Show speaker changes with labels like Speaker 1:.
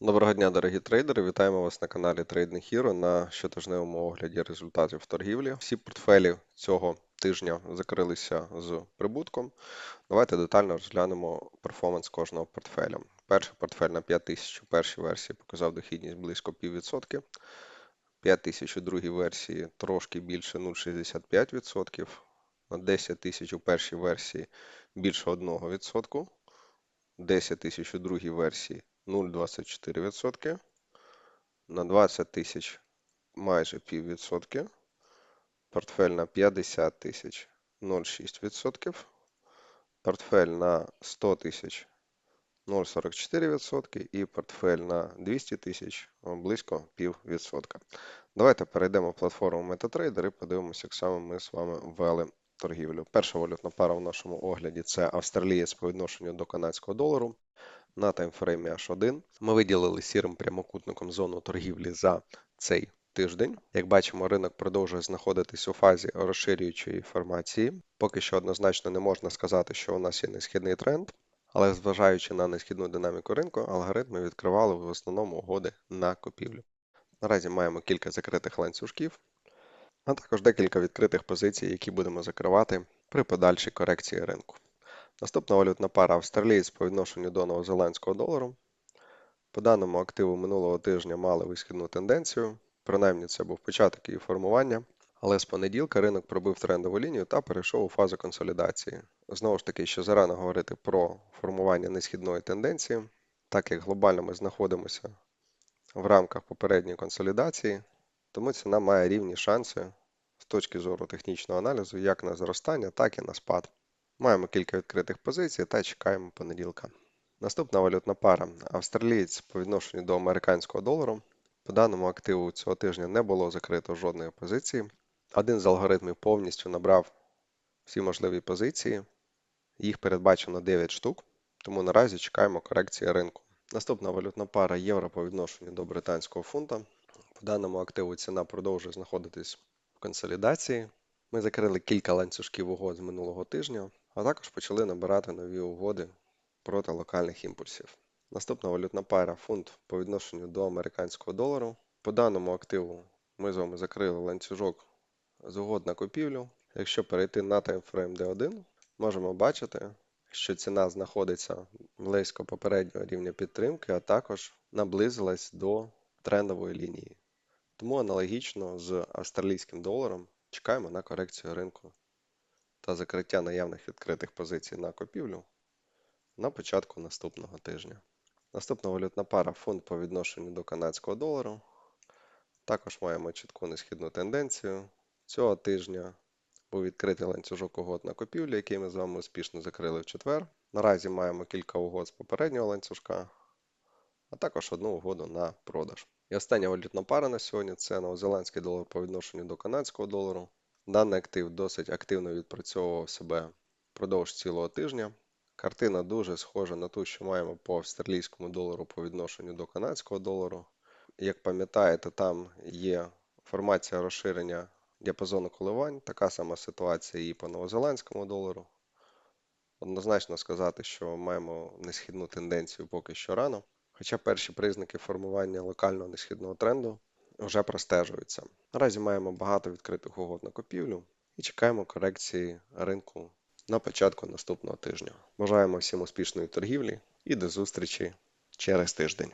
Speaker 1: Доброго дня, дорогі трейдери! Вітаємо вас на каналі Trading Hero на щотижневому огляді результатів торгівлі. Всі портфелі цього тижня закрилися з прибутком. Давайте детально розглянемо перформанс кожного портфеля. Перший портфель на 5000 у першій версії показав дохідність близько 0,5%. 5000 у другій версії трошки більше 0,65%. На 10 тисяч у першій версії більше 1%. 10 тисяч у другій версії 0,24%. На 20 тисяч майже піввідсотки. Портфель на 50 тисяч 0,6%. Портфель на 100 тисяч 0,44% і портфель на 200 тисяч близько піввідсотка. Давайте перейдемо в платформу MetaTrader і подивимося, як саме ми з вами ввели торгівлю. Перша валютна пара в нашому огляді це австралієць по відношенню до канадського долару на таймфреймі H1. Ми виділили сірим прямокутником зону торгівлі за цей тиждень. Як бачимо, ринок продовжує знаходитись у фазі розширюючої формації. Поки що однозначно не можна сказати, що у нас є несхідний тренд, але зважаючи на несхідну динаміку ринку, алгоритми відкривали в основному угоди на купівлю. Наразі маємо кілька закритих ланцюжків, а також декілька відкритих позицій, які будемо закривати при подальшій корекції ринку. Наступна валютна пара австралієць по відношенню до новозеландського долару. По даному активу минулого тижня мали висхідну тенденцію, принаймні це був початок її формування, але з понеділка ринок пробив трендову лінію та перейшов у фазу консолідації. Знову ж таки, ще зарано говорити про формування несхідної тенденції, так як глобально ми знаходимося в рамках попередньої консолідації, тому ціна має рівні шанси з точки зору технічного аналізу як на зростання, так і на спад. Маємо кілька відкритих позицій та чекаємо понеділка. Наступна валютна пара австралієць по відношенню до американського долару. По даному активу цього тижня не було закрито жодної позиції. Один з алгоритмів повністю набрав всі можливі позиції. Їх передбачено 9 штук, тому наразі чекаємо корекції ринку. Наступна валютна пара євро по відношенню до британського фунта. По даному активу ціна продовжує знаходитись в консолідації. Ми закрили кілька ланцюжків угод з минулого тижня, а також почали набирати нові угоди проти локальних імпульсів. Наступна валютна пара фунт по відношенню до американського долару. По даному активу ми з вами закрили ланцюжок з угод на купівлю. Якщо перейти на таймфрейм D1, можемо бачити, що ціна знаходиться близько попереднього рівня підтримки, а також наблизилась до трендової лінії. Тому аналогічно з австралійським доларом чекаємо на корекцію ринку та закриття наявних відкритих позицій на купівлю на початку наступного тижня. Наступна валютна пара фунт по відношенню до канадського долару. Також маємо чітку несхідну тенденцію. Цього тижня був відкритий ланцюжок угод на купівлю, який ми з вами успішно закрили в четвер. Наразі маємо кілька угод з попереднього ланцюжка, а також одну угоду на продаж. І остання валютна пара на сьогодні це новозеландський долар по відношенню до канадського долару. Даний актив досить активно відпрацьовував себе впродовж цілого тижня. Картина дуже схожа на ту, що маємо по австралійському долару по відношенню до канадського долару. Як пам'ятаєте, там є формація розширення діапазону коливань, така сама ситуація і по новозеландському долару. Однозначно сказати, що маємо несхідну тенденцію поки що рано, хоча перші признаки формування локального несхідного тренду вже простежуються. Наразі маємо багато відкритих угод на купівлю і чекаємо корекції ринку на початку наступного тижня. Бажаємо всім успішної торгівлі і до зустрічі через тиждень.